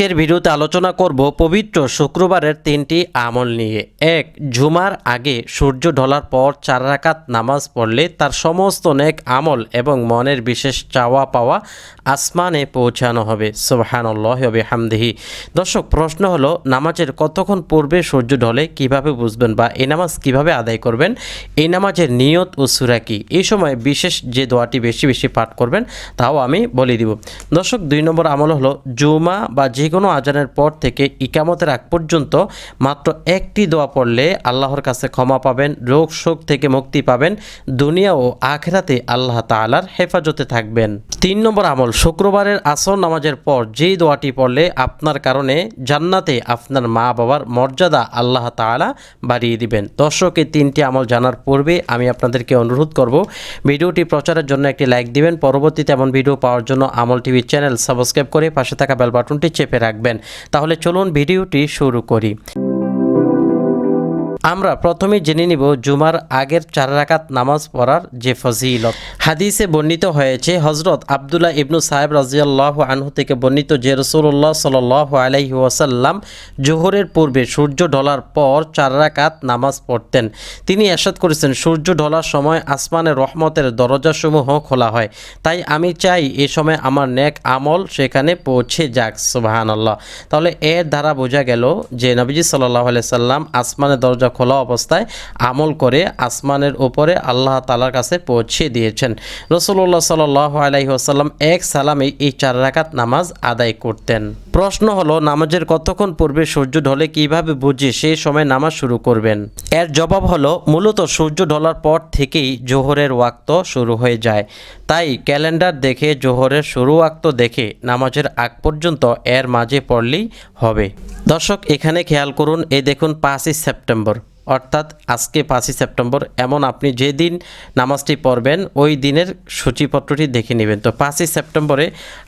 আজকের ভিডিওতে আলোচনা করব পবিত্র শুক্রবারের তিনটি আমল নিয়ে। এক ঝুমার আগে সূর্য ঢলার পর চার রাকাত নামাজ পড়লে তার সমস্ত নেক আমল এবং মনের বিশেষ চাওয়া পাওয়া আসমানে পৌঁছানো হবে। সুবহানাল্লাহ হবে হামদিহি দর্শক, প্রশ্ন হলো, নামাজের কতক্ষণ পূর্বে সূর্য ঢলে কীভাবে বুঝবেন বা এই নামাজ কীভাবে আদায় করবেন? এই নামাজের নিয়ত ও সুরা কি? এই সময় বিশেষ যে দোয়াটি বেশি বেশি পাঠ করবেন, তাও আমি বলে দিব। দর্শক, দুই নম্বর আমল হলো, জুমা বা যে কোনো আজানের পর থেকে ইকামতের আগ পর্যন্ত মাত্র একটি দোয়া পড়লে আল্লাহর কাছে ক্ষমা পাবেন, রোগ শোক থেকে মুক্তি পাবেন, দুনিয়া ও আখেরাতে আল্লাহ তাআলার হেফাজতে থাকবেন। তিন নম্বর আমল, শুক্রবারের আসর নামাজের পর যেই দোয়াটি পড়লে আপনার কারণে জান্নাতে আপনার মা বাবার মর্যাদা আল্লাহ তাআলা বাড়িয়ে দিবেন। দর্শক, এই তিনটি আমল জানার পূর্বে আমি আপনাদেরকে অনুরোধ করব, ভিডিওটি প্রচারের জন্য একটি লাইক দিবেন, পরবর্তীতে এমন ভিডিও পাওয়ার জন্য আমল টিভি চ্যানেল সাবস্ক্রাইব করে পাশে থাকা বেল বাটনটি চেপে রাখবেন। তাহলে চলুন ভিডিওটি শুরু করি। আমরা প্রথমে জেনে নিব জুমার আগের চার রাকাত নামাজ পড়ার যে ফজিলত। হাদিসে বর্ণিত হয়েছে হজরত আবদুল্লাহ ইবনু সাহেব রাজিয়াল্লাহ আনহু থেকে বর্ণিত যে রসুল্লাহ সাল আলাইহি ওয়াসাল্লাম জোহরের পূর্বে সূর্য ঢলার পর চার রাকাত নামাজ পড়তেন। তিনি এরশাদ করেছেন, সূর্য ঢলার সময় আসমানের রহমতের দরজাসমূহ খোলা হয়। তাই আমি চাই এ সময় আমার নেক আমল সেখানে পৌঁছে যাক সুবাহান আল্লাহ তাহলে এর দ্বারা বোঝা গেল যে নবীজি সাল্লাহ সাল্লাম আসমানের দরজা খোলা অবস্থায় আমল করে আসমানের উপরে আল্লাহ তালার কাছে পৌঁছে দিয়েছেন। রসুল্লাহ সাল আলাইহি আসাল্লাম এক সালামে এই চার রাকাত নামাজ আদায় করতেন। প্রশ্ন হলো, নামাজের কতক্ষণ পূর্বে সূর্য ঢলে কীভাবে বুঝে সেই সময় নামাজ শুরু করবেন? এর জবাব হলো, মূলত সূর্য ঢলার পর থেকেই জোহরের ওয়াক্ত শুরু হয়ে যায়। তাই ক্যালেন্ডার দেখে, জোহরের শুরু ওয়াক্ত দেখে নামাজের আগ পর্যন্ত এর মাঝে পড়লেই হবে। দর্শক, এখানে খেয়াল করুন এ দেখুন পাঁচই সেপ্টেম্বর। অর্থাৎ আজকে পাঁচই সেপ্টেম্বর, এমন আপনি যেদিন নামাজটি পড়বেন, ওই দিনের সূচিপত্রটি দেখে নেবেন। তো পাঁচই সেপ্টেম্বরে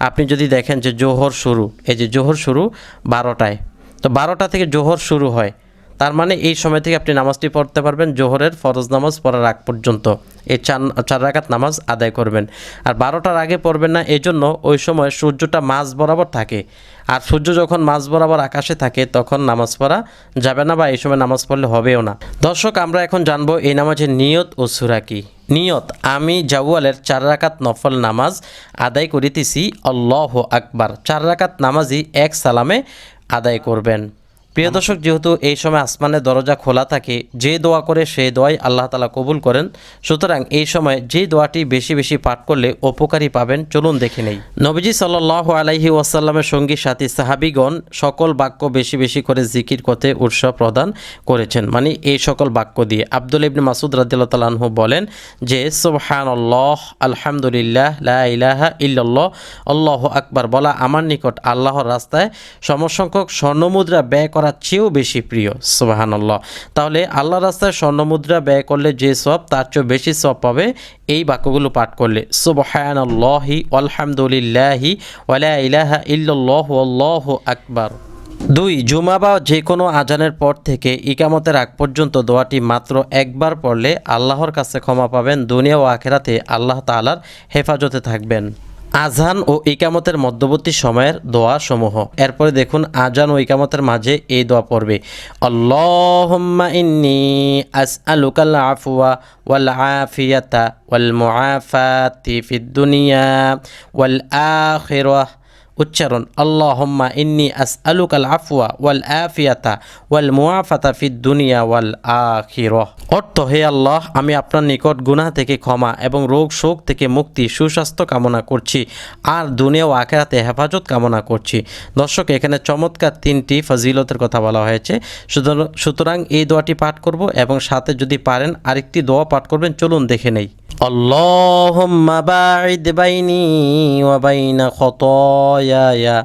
আপনি যদি দেখেন যে জোহর শুরু, এই যে জোহর শুরু বারোটায়, তো বারোটা থেকে জোহর শুরু হয়। তার মানে এই সময় থেকে আপনি নামাজটি পড়তে পারবেন, জোহরের ফরজ নামাজ পড়ার আগ পর্যন্ত। এই চার চার রাকাত নামাজ আদায় করবেন। আর বারোটার আগে পড়বেন না এই জন্য ওই সময় সূর্যটা মাঝ বরাবর থাকে। আর সূর্য যখন মাঝ বরাবর আকাশে থাকে, তখন নামাজ পড়া যাবে না বা এই সময় নামাজ পড়লে হবেও না। দর্শক, আমরা এখন জানব এই নামাজের নিয়ত ও সুরা কি। নিয়ত, আমি জাওয়ালের চার রাকাত নফল নামাজ আদায় করিতেছি, আল্লাহ আকবার। চার রাকাত নামাজই এক সালামে আদায় করবেন। প্রিয় দর্শক, যেহেতু এই সময় আসমানের দরজা খোলা থাকে, যে দোয়া করে সেই দোয়াই আল্লাহ তালা কবুল করেন। সুতরাং এই সময় যে দোয়াটি বেশি বেশি পাঠ করলে উপকারী পাবেন, চলুন দেখে নেই। নবীজি সাল্লাহ আলাইহি ওয়াসাল্লামের সঙ্গী, সাথী, সাহাবিগণ সকল বাক্য বেশি বেশি করে জিকির করতে উৎসাহ প্রদান করেছেন। মানে এই সকল বাক্য দিয়ে। আব্দুল ইবনে মাসুদ রাদিল্লাহ বলেন যে সুবহান আল্লাহ আলহামদুলিল্লাহ ইলাহা ইল্লাল্লাহ, আল্লাহ আকবার। বলা আমার নিকট আল্লাহর রাস্তায় সমসংখ্যক স্বর্ণমুদ্রা ব্যয় করার চেয়েও বেশি প্রিয়, সুবাহানাল্লাহ। তাহলে আল্লাহ রাস্তায় স্বর্ণমুদ্রা ব্যয় করলে যে সব, তার চেয়েও বেশি সব পাবে এই বাক্যগুলো পাঠ করলে। সুবহানাল্লাহি আলহামদুলিল্লাহি ওয়ালা ইলাহা ইল্লাল্লাহ আল্লাহু আকবার। দুই, জুমা বা যে কোনো আজানের পর থেকে ইকামতের আগ পর্যন্ত দোয়াটি মাত্র একবার পড়লে আল্লাহর কাছে ক্ষমা পাবেন, দুনিয়া ও আখেরাতে আল্লাহ তালার হেফাজতে থাকবেন। আজান ও ইকামতের মধ্যবর্তী সময়ের দোয়া সমূহ এরপরে দেখুন, আজান ও ইকামতের মাঝে এই দোয়া পড়বে। আল্লাহুম্মা ইন্নি আসআলুকাল আফওয়া ওয়াল আফিয়াতা ওয়াল মুআফাতি ফিদ দুনিয়া ওয়াল আখিরাহ। উচ্চারণ আল্লাহ আল্লাহম্মা ইন্নি আস আলুকাল আফওয়া ওয়াল আফিয়াতা ওয়াল মুআফাতা ফিদ দুনিয়া ওয়াল আখিরাহ। অর্থ, হে আল্লাহ, আমি আপনার নিকট গুনাহ থেকে ক্ষমা এবং রোগ শোক থেকে মুক্তি, সুস্বাস্থ্য কামনা করছি আর দুনিয়া ও আখেরাতে হেফাজত কামনা করছি। দর্শক, এখানে চমৎকার তিনটি ফজিলতের কথা বলা হয়েছে। সুতরাং এই দোয়াটি পাঠ করব এবং সাথে যদি পারেন আরেকটি দোয়া পাঠ করবেন। চলুন দেখে নেই। اللهم باعد بيني وبين خطاياي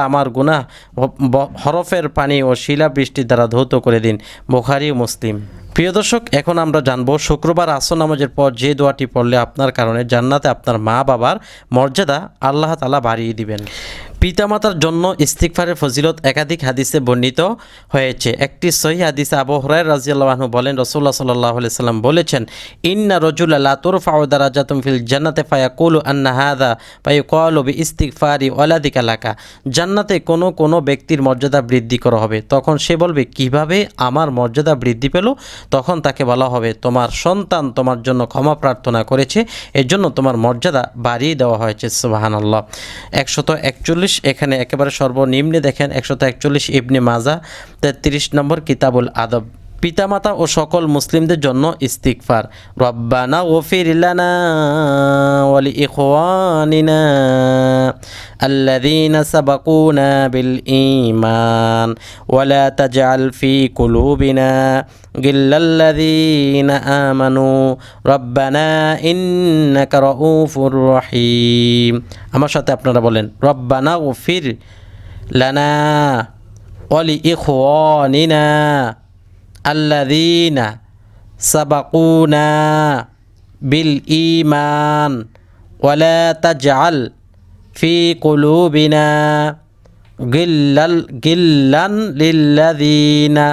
আল্লাহ আমার ব- হরফের পানি ও শিলা বৃষ্টি দ্বারা ধৌত করে দিন, বোখারি মুসলিম। প্রিয় দর্শক, এখন আমরা জানব শুক্রবার আসর নামাজের পর যে দোয়াটি পড়লে আপনার কারণে জান্নাতে আপনার মা বাবার মর্যাদা আল্লাহ তালা বাড়িয়ে দিবেন। পিতামাতার জন্য ইস্তিকফারের ফজিলত একাধিক হাদিসে বর্ণিত হয়েছে। একটি সহি হাদিসে আবু হরাই রাজিয়াল্লাহু বলেন রসুল্লাহ সাল্লাহ সাল্লাম বলেছেন, ইন্না রজুল আল্লাহ তোর ফাউদারাজাতুম ফিল জান্নাতে ফায়া কুলু আন্না হাদা পাই কলবি ইস্তিকফারি ওলাদিকা লাকা। জান্নাতে কোনো কোনো ব্যক্তির মর্যাদা বৃদ্ধি করা হবে। তখন সে বলবে, কীভাবে আমার মর্যাদা বৃদ্ধি পেল? তখন তাকে বলা হবে, তোমার সন্তান তোমার জন্য ক্ষমা প্রার্থনা করেছে, এর জন্য তোমার মর্যাদা বাড়িয়ে দেওয়া হয়েছে। সুবাহান আল্লাহ একশত একচল্লিশ এখানে একেবারে সর্বনিম্নে দেখেন একশত একচল্লিশ ইবনে মাজা তেত্রিশ নম্বর কিতাবুল আদব। পিতামাতা ও সকল মুসলিমদের জন্য ইস্তিকফার রব্বানা ওফির লানা ওয়ালি ইখওয়ানিনা الذين سبقونا بالإيمان ولا تجعل في قلوبنا غلا الذين آمنوا ربنا إنك رؤوف رحيم আমার সাথে আপনারা বলেন রব্বানা ওফির লানা ওয়ালি ইখওয়ানিনা আল্লাদিনা সাবাকুনা বিল ইমান ওয়ালা তাজআল ফি কুলুবিনা গিল্লাল, গিল্লান লিল্লাদিনা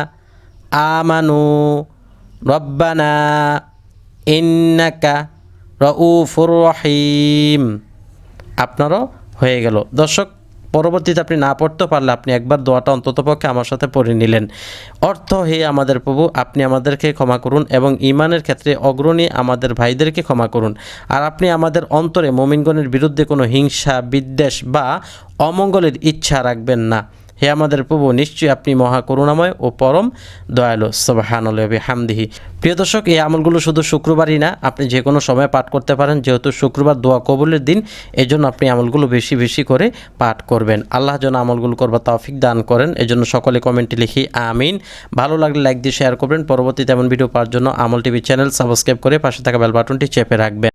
আমানু রব্বানা ইন্নাকা রউফুর রহিম। আপনারও হয়ে গেল। দর্শক পরবর্তীতে আপনি না পড়তে পারলে আপনি একবার দোয়াটা অন্ততপক্ষে আমার সাথে পড়ে নিলেন। অর্থ হে আমাদের প্রভু, আপনি আমাদেরকে ক্ষমা করুন এবং ইমানের ক্ষেত্রে অগ্রণী আমাদের ভাইদেরকে ক্ষমা করুন। আর আপনি আমাদের অন্তরে মোমিনগণের বিরুদ্ধে কোনো হিংসা, বিদ্বেষ বা অমঙ্গলের ইচ্ছা রাখবেন না। হে আমাদের প্রভু, নিশ্চয়ই আপনি মহা করুণাময় ও পরম দয়ালু। সবাহানলবি হামদিহি প্রিয় দর্শক, এই আমলগুলো শুধু শুক্রবারই না, আপনি যে কোনো সময় পাঠ করতে পারেন। যেহেতু শুক্রবার দোয়া কবুলের দিন, এজন্য আপনি আমলগুলো বেশি বেশি করে পাঠ করবেন। আল্লাহ যেন আমলগুলো করবার তৌফিক দান করেন। এজন্য সকলে কমেন্টে লিখি, আমিন। ভালো লাগলে লাইক দিয়ে শেয়ার করবেন। পরবর্তীতে এমন ভিডিও পাওয়ার জন্য আমল টিভি চ্যানেল সাবস্ক্রাইব করে পাশে থাকা বেল বাটনটি চেপে রাখবেন।